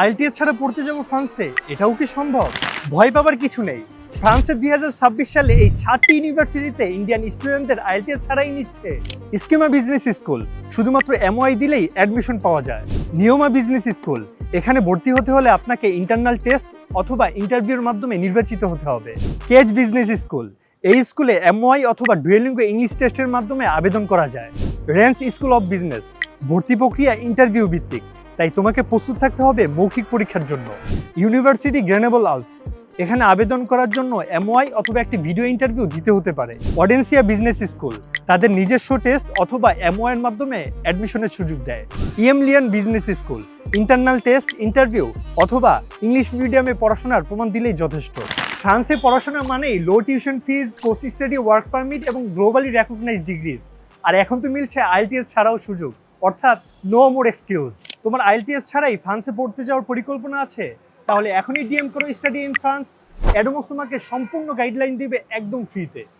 IELTS ছাড়া পড়তে যাব ফ্রান্সে? এটাও কি সম্ভব? ভয় পাবার কিছু নেই। ফ্রান্সে দুই হাজার ছাব্বিশ সালে এই সাতটি ইউনিভার্সিটিতে ইন্ডিয়ান স্টুডেন্টদের আইএলটিএস ছাড়াই নিচ্ছে। স্কিমা বিজনেস স্কুল, শুধুমাত্র এমওআই দিলেই অ্যাডমিশন পাওয়া যায়। নিয়মা বিজনেস স্কুল, এখানে ভর্তি হতে হলে আপনাকে ইন্টারনাল টেস্ট অথবা ইন্টারভিউর মাধ্যমে নির্বাচিত হতে হবে। কেজ বিজনেস স্কুল, এই স্কুলে এমওআই অথবা ডুয়েলিঙ্গো ইংলিশ টেস্টের মাধ্যমে আবেদন করা যায়। রেন্স স্কুল অফ বিজনেস ভর্তি প্রক্রিয়া ইন্টারভিউ ভিত্তিক। তাই তোমাকে প্রস্তুত থাকতে হবে মৌখিক পরীক্ষার জন্য। ইউনিভার্সিটি গ্রেনেবল আলস এখানে আবেদন করার জন্য এমওয়াই অথবা একটি ভিডিও ইন্টারভিউ দিতে হতে পারে। অডেন্সিয়া বিজনেস স্কুল তাদের নিজস্ব টেস্ট অথবা এমওআই এর মাধ্যমে অ্যাডমিশনের সুযোগ দেয়। EM Lyon business school internal test interview অথবা ইংলিশ মিডিয়ামে পড়াশোনার প্রমাণ দিলেই যথেষ্ট। ফ্রান্সে পড়াশোনা মানেই low tuition fees post study work permit এবং গ্লোবালি রেকগনাইজ ডিগ্রিজ আর এখন তো মিলছে আইএলটিএস ছাড়াও সুযোগ। অর্থাৎ নো মোর এক্সকিউজ তোমার আইএলটিএস ছাড়াই ফ্রান্সে পড়তে যাওয়ার পরিকল্পনা আছে? তাহলে এখনই ডিএম করো স্টাডি ইন ফ্রান্স অ্যাডোমোস তোমাকে সম্পূর্ণ গাইডলাইন দিবে একদম ফ্রিতে